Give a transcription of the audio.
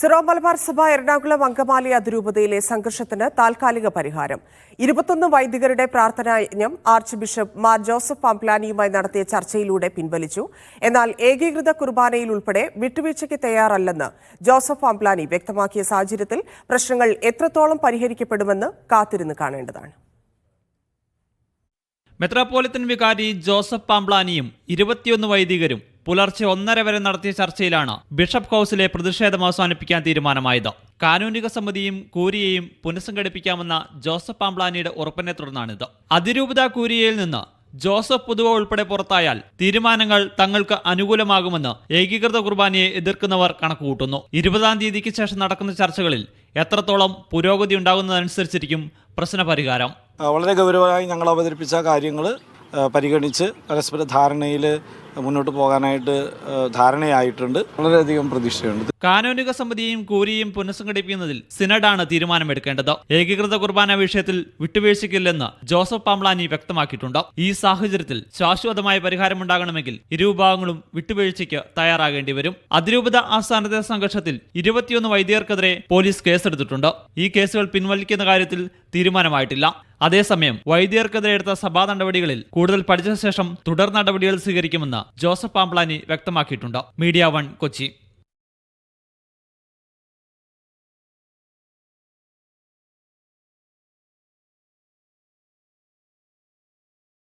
Syro Malabar സഭ എറണാകുളം അങ്കമാലി അതിരൂപതയിലെ സംഘർഷത്തിന് താൽക്കാലിക പരിഹാരം. ഇരുപത്തൊന്ന് വൈദികരുടെ പ്രാർത്ഥനായജ്ഞം ആർച്ച് ബിഷപ്പ് മാർ ജോസഫ് പാംപ്ലാനിയുമായി നടത്തിയ ചർച്ചയിലൂടെ പിൻവലിച്ചു. എന്നാൽ ഏകീകൃത കുർബാനയിൽ ഉൾപ്പെടെ വിട്ടുവീഴ്ചയ്ക്ക് തയ്യാറല്ലെന്ന് ജോസഫ് പാംപ്ലാനി വ്യക്തമാക്കിയ സാഹചര്യത്തിൽ പ്രശ്നങ്ങൾ എത്രത്തോളം പരിഹരിക്കപ്പെടുമെന്ന് കാത്തിരുന്ന് കാണേണ്ടതാണ്. മെത്രാപ്പോലിത്തൻ വികാരി ജോസഫ് പാംപ്ലാനിയും ഇരുപത്തിയൊന്ന് വൈദികരും പുലർച്ചെ ഒന്നര വരെ നടത്തിയ ചർച്ചയിലാണ് ബിഷപ്പ് ഹൌസിലെ പ്രതിഷേധം അവസാനിപ്പിക്കാൻ തീരുമാനമായത്. കാനൂനിക സമിതിയും കൂരിയെയും പുനഃസംഘടിപ്പിക്കാമെന്ന ജോസഫ് പാംബ്ലാനിയുടെ ഉറപ്പിനെ തുടർന്നാണിത്. അതിരൂപത കൂരിയയിൽ നിന്ന് ജോസഫ് പുതുവ ഉൾപ്പെടെ പുറത്തായാൽ തീരുമാനങ്ങൾ തങ്ങൾക്ക് അനുകൂലമാകുമെന്ന് ഏകീകൃത കുർബാനയെ എതിർക്കുന്നവർ കണക്കുകൂട്ടുന്നു. ഇരുപതാം തീയതിക്ക് ശേഷം നടക്കുന്ന ചർച്ചകളിൽ എത്രത്തോളം പുരോഗതി ഉണ്ടാകുന്നതനുസരിച്ചിരിക്കും പ്രശ്നപരിഹാരം. വളരെ ഗൗരവമായി ഞങ്ങൾ അവതരിപ്പിച്ച കാര്യങ്ങൾ പരിഗണിച്ച് പരസ്പര ധാരണയിൽ മുന്നോട്ട് പോകാനായിട്ട് ധാരണയായിട്ടുണ്ട്. വളരെയധികം പ്രതീക്ഷയുണ്ട്. കാനോനിക സമിതിയും കൂരിയും പുനഃസംഘടിപ്പിക്കുന്നതിൽ സിനഡാണ് തീരുമാനമെടുക്കേണ്ടത്. ഏകീകൃത കുർബാന വിഷയത്തിൽ വിട്ടുവീഴ്ചയ്ക്കില്ലെന്ന് ജോസഫ് പാംളാനി വ്യക്തമാക്കിയിട്ടുണ്ട്. ഈ സാഹചര്യത്തിൽ ശാശ്വതമായ പരിഹാരമുണ്ടാകണമെങ്കിൽ ഇരുവിഭാഗങ്ങളും വിട്ടുവീഴ്ചയ്ക്ക് തയ്യാറാകേണ്ടി വരും. അതിരൂപത ആസ്ഥാനത്തെ സംഘർഷത്തിൽ ഇരുപത്തിയൊന്ന് വൈദികർക്കെതിരെ പോലീസ് കേസെടുത്തിട്ടുണ്ട്. ഈ കേസുകൾ പിൻവലിക്കുന്ന കാര്യത്തിൽ തീരുമാനമായിട്ടില്ല. അതേസമയം വൈദികർക്കെതിരെ എടുത്ത സഭാ നടപടികളിൽ കൂടുതൽ പഠിച്ച ശേഷം തുടർ നടപടികൾ സ്വീകരിക്കുമെന്ന് ജോസഫ് പാംപ്ലാനി വ്യക്തമാക്കിയിട്ടുണ്ട്. Media One Kochi.